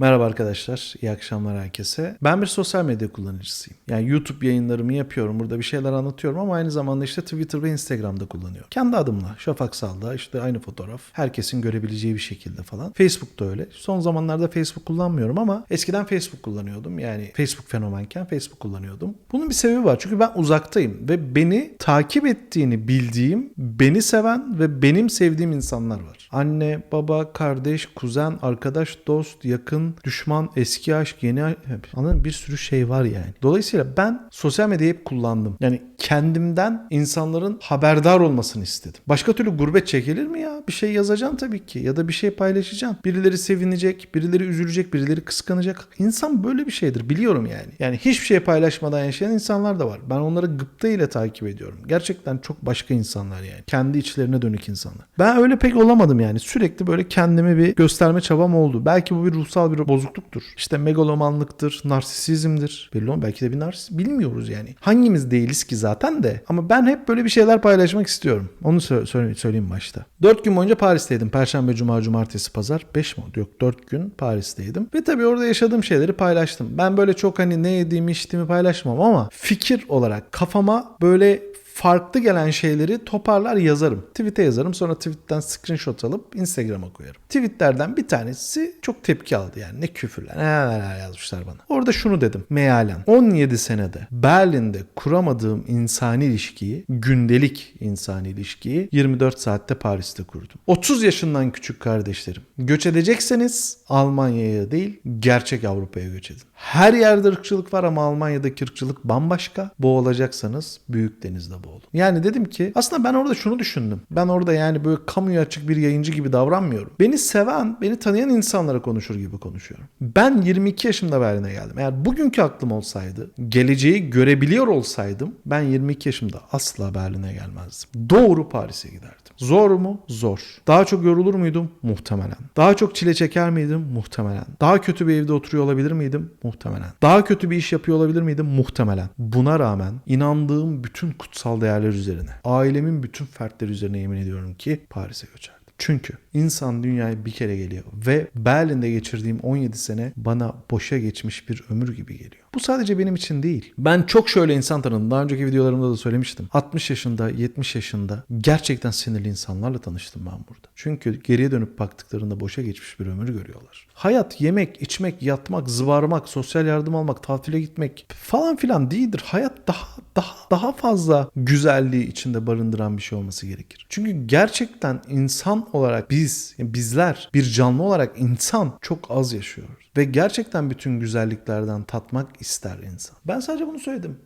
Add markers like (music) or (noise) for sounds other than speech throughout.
Merhaba arkadaşlar, iyi akşamlar herkese. Ben bir sosyal medya kullanıcısıyım. Yani YouTube yayınlarımı yapıyorum, burada bir şeyler anlatıyorum ama aynı zamanda işte Twitter ve Instagram'da kullanıyorum. Kendi adımla, Şafak Salda, işte aynı fotoğraf, herkesin görebileceği bir şekilde falan. Facebook da öyle. Son zamanlarda Facebook kullanmıyorum ama eskiden Facebook kullanıyordum. Yani Facebook fenomenken Facebook kullanıyordum. Bunun bir sebebi var çünkü ben uzaktayım ve beni takip ettiğini bildiğim, beni seven ve benim sevdiğim insanlar var. Anne, baba, kardeş, kuzen, arkadaş, dost, yakın, düşman, eski aşk, yeni aşk. Anladın mı? Bir sürü şey var yani. Dolayısıyla ben sosyal medyayı hep kullandım. Yani kendimden insanların haberdar olmasını istedim. Başka türlü gurbet çekilir mi ya? Bir şey yazacaksın tabii ki ya da bir şey paylaşacaksın. Birileri sevinecek, birileri üzülecek, birileri kıskanacak. İnsan böyle bir şeydir biliyorum yani. Yani hiçbir şey paylaşmadan yaşayan insanlar da var. Ben onları gıpta ile takip ediyorum. Gerçekten çok başka insanlar yani. Kendi içlerine dönük insanlar. Ben öyle pek olamadım yani. Sürekli böyle kendimi bir gösterme çabam oldu. Belki bu bir ruhsal bir bozukluktur. İşte megalomanlıktır, narsisizmdir. Belli olmaz. Belki de bir narsist. Bilmiyoruz yani. Hangimiz değiliz ki zaten de. Ama ben hep böyle bir şeyler paylaşmak istiyorum. Onu sö- söyle- söyleyeyim başta. 4 gün boyunca Paris'teydim. Perşembe, Cuma, Cumartesi, Pazar. 5 mi oldu? Yok 4 gün Paris'teydim. Ve tabii orada yaşadığım şeyleri paylaştım. Ben böyle çok hani ne yediğimi içtiğimi paylaşmam ama fikir olarak kafama böyle farklı gelen şeyleri toparlar yazarım. Tweet'e yazarım sonra tweet'ten screenshot alıp Instagram'a koyarım. Tweetlerden bir tanesi çok tepki aldı yani ne küfürler neler yazmışlar bana. Orada şunu dedim mealen 17 senede Berlin'de kuramadığım insani ilişkiyi gündelik insani ilişkiyi 24 saatte Paris'te kurdum. 30 yaşından küçük kardeşlerim göç edecekseniz Almanya'ya değil gerçek Avrupa'ya göç edin. Her yerde ırkçılık var ama Almanya'daki ırkçılık bambaşka. Boğulacaksanız büyük denizde boğulun. Yani dedim ki aslında ben orada şunu düşündüm. Ben orada yani böyle kamuya açık bir yayıncı gibi davranmıyorum. Beni seven, beni tanıyan insanlara konuşur gibi konuşuyorum. Ben 22 yaşımda Berlin'e geldim. Eğer bugünkü aklım olsaydı, geleceği görebiliyor olsaydım ben 22 yaşımda asla Berlin'e gelmezdim. Doğru Paris'e giderdim. Zor mu? Zor. Daha çok yorulur muydum? Muhtemelen. Daha çok çile çeker miydim? Muhtemelen. Daha kötü bir evde oturuyor olabilir miydim? Muhtemelen. Daha kötü bir iş yapıyor olabilir miydim? Muhtemelen. Buna rağmen inandığım bütün kutsal değerler üzerine, ailemin bütün fertleri üzerine yemin ediyorum ki Paris'e göçerdim. Çünkü insan dünyaya bir kere geliyor ve Berlin'de geçirdiğim 17 sene bana boşa geçmiş bir ömür gibi geliyor. Bu sadece benim için değil. Ben çok şöyle insan tanıdım. Daha önceki videolarımda da söylemiştim. 60 yaşında, 70 yaşında gerçekten sinirli insanlarla tanıştım ben burada. Çünkü geriye dönüp baktıklarında boşa geçmiş bir ömür görüyorlar. Hayat yemek, içmek, yatmak, zıvarmak, sosyal yardım almak, tatile gitmek falan filan değildir. Hayat daha daha daha fazla güzelliği içinde barındıran bir şey olması gerekir. Çünkü gerçekten insan olarak biz, yani bizler bir canlı olarak insan çok az yaşıyoruz. Ve gerçekten bütün güzelliklerden tatmak ister insan. Ben sadece bunu söyledim.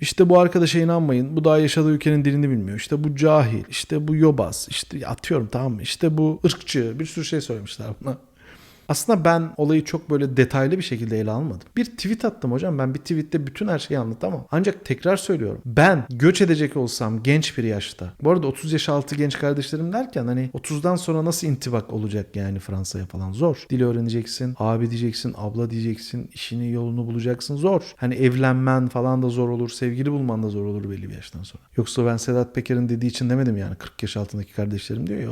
İşte bu arkadaşa inanmayın. Bu daha yaşadığı ülkenin dilini bilmiyor. İşte bu cahil. İşte bu yobaz. İşte atıyorum tamam mı? İşte bu ırkçı. Bir sürü şey söylemişler buna. Aslında ben olayı çok böyle detaylı bir şekilde ele almadım. Bir tweet attım hocam. Ben bir tweette bütün her şeyi anlatamam. Ancak tekrar söylüyorum. Ben göç edecek olsam genç bir yaşta. Bu arada 30 yaş altı genç kardeşlerim derken hani 30'dan sonra nasıl intibak olacak yani Fransa'ya falan zor. Dil öğreneceksin, abi diyeceksin, abla diyeceksin, işini yolunu bulacaksın zor. Hani evlenmen falan da zor olur, sevgili bulman da zor olur belli bir yaştan sonra. Yoksa ben Sedat Peker'in dediği için demedim yani 40 yaş altındaki kardeşlerim diyor ya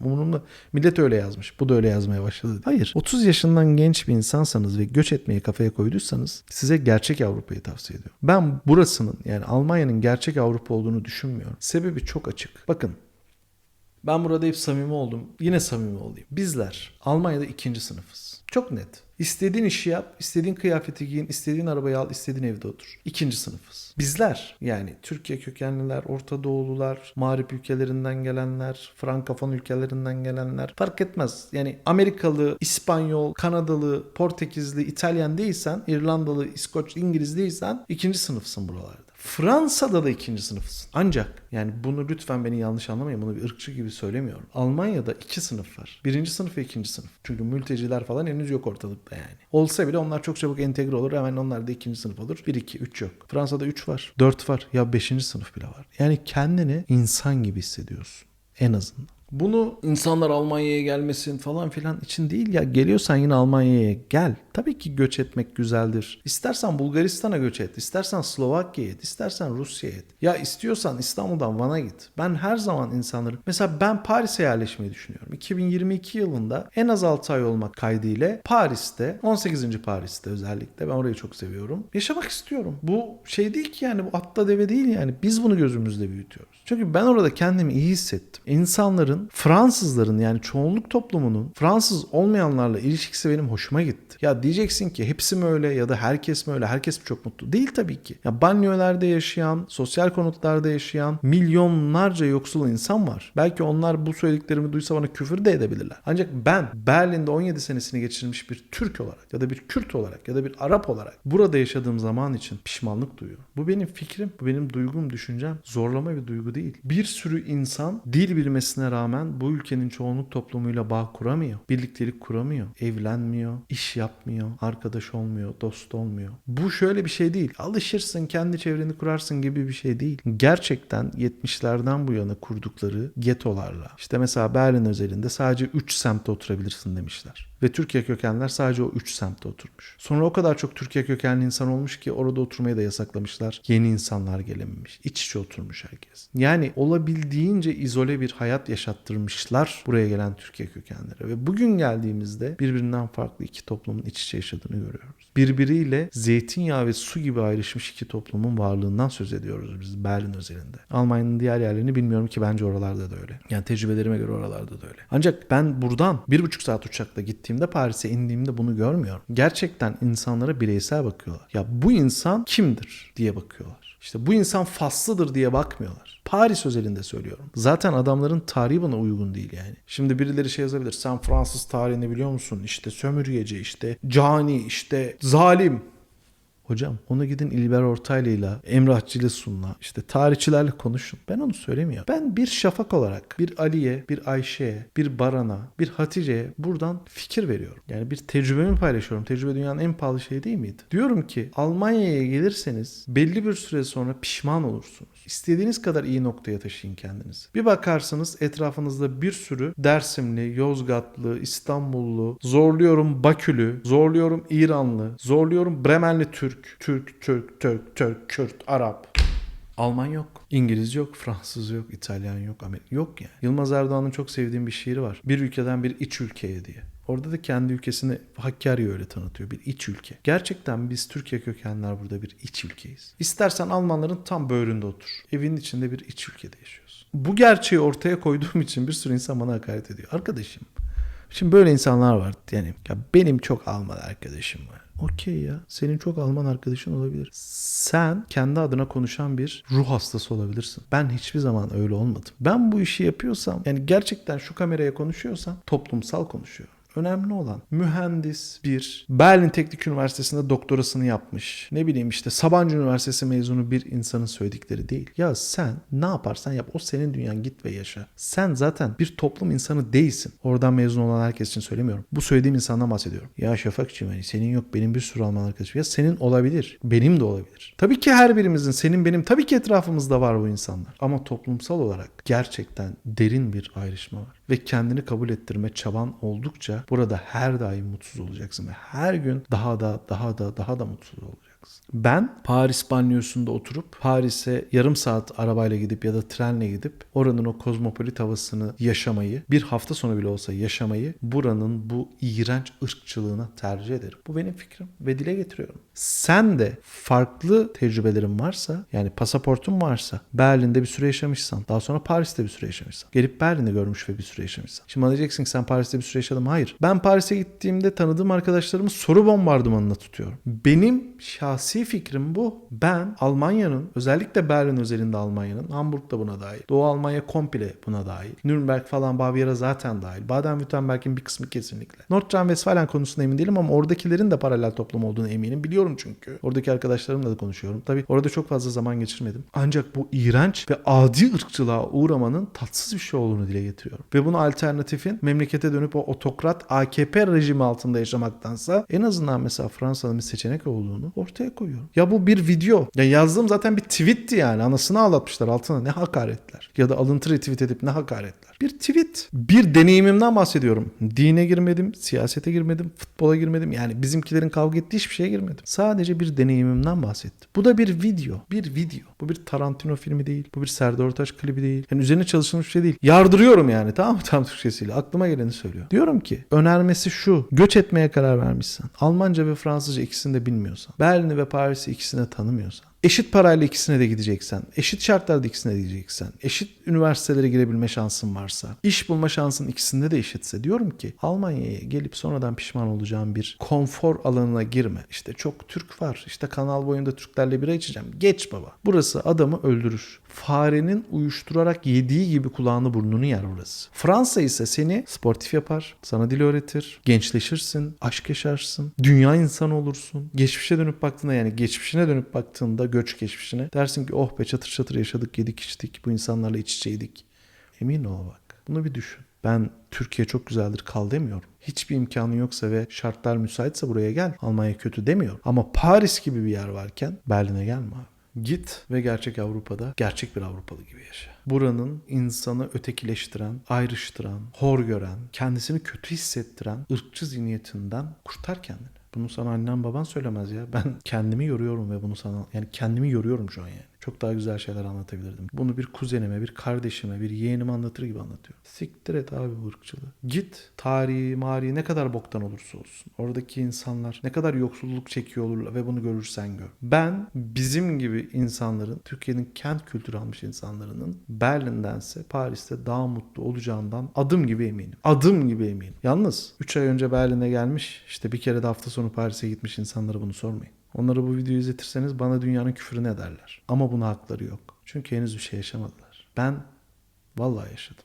umurumda. Millet öyle yazmış. Bu da öyle yazmaya başladı. Hayır. 30 yaşından genç bir insansanız ve göç etmeyi kafaya koyduysanız size gerçek Avrupa'yı tavsiye ediyorum. Ben burasının yani Almanya'nın gerçek Avrupa olduğunu düşünmüyorum. Sebebi çok açık. Bakın ben burada hep samimi oldum. Yine samimi olayım. Bizler Almanya'da ikinci sınıfız. Çok net. İstediğin işi yap, istediğin kıyafeti giyin, istediğin arabayı al, istediğin evde otur. İkinci sınıfız. Bizler yani Türkiye kökenliler, Orta Doğulular, mağrip ülkelerinden gelenler, Frankofon ülkelerinden gelenler fark etmez. Yani Amerikalı, İspanyol, Kanadalı, Portekizli, İtalyan değilsen, İrlandalı, İskoç, İngiliz değilsen ikinci sınıfsın buralarda. Fransa'da da ikinci sınıfsın. Ancak yani bunu lütfen beni yanlış anlamayın. Bunu bir ırkçı gibi söylemiyorum. Almanya'da iki sınıf var. Birinci sınıf ve ikinci sınıf. Çünkü mülteciler falan henüz yok ortalıkta yani. Olsa bile onlar çok çabuk entegre olur. Hemen onlar da ikinci sınıf olur. Bir, iki, üç yok. Fransa'da üç var. Dört var. Ya beşinci sınıf bile var. Yani kendini insan gibi hissediyorsun. En azından. Bunu insanlar Almanya'ya gelmesin falan filan için değil ya. Geliyorsan yine Almanya'ya gel. Tabii ki göç etmek güzeldir. İstersen Bulgaristan'a göç et, istersen Slovakya'ya et, istersen Rusya'ya et. Ya istiyorsan İstanbul'dan Van'a git. Ben her zaman insanları... Mesela ben Paris'e yerleşmeyi düşünüyorum. 2022 yılında en az 6 ay olmak kaydıyla Paris'te, 18. Paris'te özellikle ben orayı çok seviyorum. Yaşamak istiyorum. Bu şey değil ki yani bu atla deve değil yani. Biz bunu gözümüzde büyütüyoruz. Çünkü ben orada kendimi iyi hissettim. İnsanların, Fransızların yani çoğunluk toplumunun Fransız olmayanlarla ilişkisi benim hoşuma gitti. Ya diyeceksin ki hepsi mi öyle ya da herkes mi öyle, herkes mi çok mutlu? Değil tabii ki. Ya banyolarda yaşayan, sosyal konutlarda yaşayan milyonlarca yoksul insan var. Belki onlar bu söylediklerimi duysa bana küfür de edebilirler. Ancak ben Berlin'de 17 senesini geçirmiş bir Türk olarak ya da bir Kürt olarak ya da bir Arap olarak burada yaşadığım zaman için pişmanlık duyuyorum. Bu benim fikrim, bu benim duygum, düşüncem. Zorlama bir duygu değil. Bir sürü insan dil bilmesine rağmen bu ülkenin çoğunluk toplumuyla bağ kuramıyor. Birliktelik kuramıyor. Evlenmiyor, iş yapmıyor, arkadaş olmuyor, dost olmuyor. Bu şöyle bir şey değil. Alışırsın, kendi çevreni kurarsın gibi bir şey değil. Gerçekten 70'lerden bu yana kurdukları getolarla. İşte mesela Berlin özelinde sadece 3 semtte oturabilirsin demişler. Ve Türkiye kökenler sadece o 3 semtte oturmuş. Sonra o kadar çok Türkiye kökenli insan olmuş ki orada oturmayı da yasaklamışlar. Yeni insanlar gelememiş. İç içe oturmuş herkes. Yani olabildiğince izole bir hayat yaşattırmışlar buraya gelen Türkiye kökenlere. Ve bugün geldiğimizde birbirinden farklı iki toplumun iç içe yaşadığını görüyoruz. Birbiriyle zeytinyağı ve su gibi ayrışmış iki toplumun varlığından söz ediyoruz biz Berlin özelinde. Almanya'nın diğer yerlerini bilmiyorum ki bence oralarda da öyle. Yani tecrübelerime göre oralarda da öyle. Ancak ben buradan bir buçuk saat uçakla gittiğimde Paris'e indiğimde bunu görmüyorum. Gerçekten insanlara bireysel bakıyorlar. Ya bu insan kimdir diye bakıyorlar. İşte bu insan faslıdır diye bakmıyorlar. Paris özelinde söylüyorum. Zaten adamların tarihi buna uygun değil yani. Şimdi birileri şey yazabilir. Sen Fransız tarihini biliyor musun? İşte sömürgeci, işte cani, işte zalim. Hocam onu gidin İlber Ortaylı'yla, Emrah Cilesun'la, işte tarihçilerle konuşun. Ben onu söylemiyorum. Ben bir Şafak olarak bir Ali'ye, bir Ayşe'ye, bir Baran'a, bir Hatice'ye buradan fikir veriyorum. Yani bir tecrübemi paylaşıyorum. Tecrübe dünyanın en pahalı şeyi değil miydi? Diyorum ki Almanya'ya gelirseniz belli bir süre sonra pişman olursunuz. İstediğiniz kadar iyi noktaya taşıyın kendinizi. Bir bakarsınız etrafınızda bir sürü Dersimli, Yozgatlı, İstanbullu, zorluyorum Bakülü, zorluyorum İranlı, zorluyorum Bremenli Türk, Türk, Türk, Türk, Türk, Kürt, Arap. Alman yok. İngiliz yok, Fransız yok, İtalyan yok, Amerika yok yani. Yılmaz Erdoğan'ın çok sevdiğim bir şiiri var. Bir ülkeden bir iç ülkeye diye. Orada da kendi ülkesini Hakkari öyle tanıtıyor. Bir iç ülke. Gerçekten biz Türkiye kökenler burada bir iç ülkeyiz. İstersen Almanların tam böğründe otur. Evinin içinde bir iç ülkede yaşıyorsun. Bu gerçeği ortaya koyduğum için bir sürü insan bana hakaret ediyor. Arkadaşım. Şimdi böyle insanlar var. Yani ya benim çok Alman arkadaşım var. Okey ya. Senin çok Alman arkadaşın olabilir. Sen kendi adına konuşan bir ruh hastası olabilirsin. Ben hiçbir zaman öyle olmadım. Ben bu işi yapıyorsam yani gerçekten şu kameraya konuşuyorsam toplumsal konuşuyorum. Önemli olan mühendis bir Berlin Teknik Üniversitesi'nde doktorasını yapmış. Ne bileyim işte Sabancı Üniversitesi mezunu bir insanın söyledikleri değil. Ya sen ne yaparsan yap o senin dünyan git ve yaşa. Sen zaten bir toplum insanı değilsin. Oradan mezun olan herkes için söylemiyorum. Bu söylediğim insandan bahsediyorum. Ya Şafakçığım hani senin yok benim bir sürü Alman arkadaşım. Ya senin olabilir. Benim de olabilir. Tabii ki her birimizin senin benim tabii ki etrafımızda var bu insanlar. Ama toplumsal olarak gerçekten derin bir ayrışma var. Ve kendini kabul ettirme çaban oldukça burada her daim mutsuz olacaksın ve her gün daha da daha da daha da mutsuz olacaksın. Ben Paris banyosunda oturup Paris'e yarım saat arabayla gidip ya da trenle gidip oranın o kozmopolit havasını yaşamayı bir hafta sonu bile olsa yaşamayı buranın bu iğrenç ırkçılığına tercih ederim. Bu benim fikrim ve dile getiriyorum. Sen de farklı tecrübelerin varsa yani pasaportun varsa Berlin'de bir süre yaşamışsan daha sonra Paris'te bir süre yaşamışsan gelip Berlin'de görmüş ve bir süre yaşamışsan. Şimdi bana diyeceksin ki sen Paris'te bir süre yaşadın? Hayır. Ben Paris'e gittiğimde tanıdığım arkadaşlarımı soru bombardımanına tutuyorum. Benim şahsi fikrim bu. Ben Almanya'nın özellikle Berlin özelinde Almanya'nın Hamburg da buna dahil. Doğu Almanya komple buna dahil. Nürnberg falan Bavyera zaten dahil. Baden-Württemberg'in bir kısmı kesinlikle. Nordrhein-Westfalen konusunda emin değilim ama oradakilerin de paralel toplum olduğunu eminim. Biliyorum çünkü. Oradaki arkadaşlarımla da konuşuyorum. Tabii orada çok fazla zaman geçirmedim. Ancak bu iğrenç ve adi ırkçılığa uğramanın tatsız bir şey olduğunu dile getiriyorum. Ve bunu alternatifin memlekete dönüp o otokrat AKP rejimi altında yaşamaktansa en azından mesela Fransa'nın bir seçenek olduğunu ortaya ortaya koyuyorum. Ya bu bir video. Ya yazdığım zaten bir tweetti yani. Anasını ağlatmışlar altına. Ne hakaretler. Ya da alıntı retweet edip ne hakaretler. Bir tweet. Bir deneyimimden bahsediyorum. Dine girmedim, siyasete girmedim, futbola girmedim. Yani bizimkilerin kavga ettiği hiçbir şeye girmedim. Sadece bir deneyimimden bahsettim. Bu da bir video. Bir video. Bu bir Tarantino filmi değil. Bu bir Serdar Ortaç klibi değil. Yani üzerine çalışılmış bir şey değil. Yardırıyorum yani tamam mı (laughs) tam Türkçesiyle. Aklıma geleni söylüyor. Diyorum ki önermesi şu. Göç etmeye karar vermişsen. Almanca ve Fransızca ikisini de bilmiyorsan. Berlin'i ve Paris'i ikisini tanımıyorsan. Eşit parayla ikisine de gideceksen, eşit şartlarda ikisine de gideceksen, eşit üniversitelere girebilme şansın varsa, iş bulma şansın ikisinde de eşitse diyorum ki Almanya'ya gelip sonradan pişman olacağın bir konfor alanına girme. İşte çok Türk var. İşte kanal boyunda Türklerle bira içeceğim. Geç baba. Burası adamı öldürür. Farenin uyuşturarak yediği gibi kulağını burnunu yer burası. Fransa ise seni sportif yapar, sana dil öğretir, gençleşirsin, aşk yaşarsın, dünya insanı olursun. Geçmişe dönüp baktığında yani geçmişine dönüp baktığında göç geçmişine dersin ki oh be çatır çatır yaşadık, yedik içtik, bu insanlarla iç içeydik. Emin ol bak. Bunu bir düşün. Ben Türkiye çok güzeldir kal demiyorum. Hiçbir imkanı yoksa ve şartlar müsaitse buraya gel. Almanya kötü demiyorum. Ama Paris gibi bir yer varken Berlin'e gelme abi. Git ve gerçek Avrupa'da gerçek bir Avrupalı gibi yaşa. Buranın insanı ötekileştiren, ayrıştıran, hor gören, kendisini kötü hissettiren ırkçı zihniyetinden kurtar kendini. Bunu sana annen baban söylemez ya. Ben kendimi yoruyorum ve bunu sana yani kendimi yoruyorum şu an yani. Çok daha güzel şeyler anlatabilirdim. Bunu bir kuzenime, bir kardeşime, bir yeğenime anlatır gibi anlatıyorum. Siktir et abi bu ırkçılığı. Git tarihi, marihi ne kadar boktan olursa olsun. Oradaki insanlar ne kadar yoksulluk çekiyor olurlar ve bunu görürsen gör. Ben bizim gibi insanların, Türkiye'nin kent kültürü almış insanların Berlin'dense Paris'te daha mutlu olacağından adım gibi eminim. Adım gibi eminim. Yalnız 3 ay önce Berlin'e gelmiş, işte bir kere de hafta sonu Paris'e gitmiş insanlara bunu sormayın. Onlara bu videoyu izletirseniz bana dünyanın küfrünü ederler. Ama buna hakları yok. Çünkü henüz bir şey yaşamadılar. Ben vallahi yaşadım.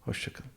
Hoşçakalın.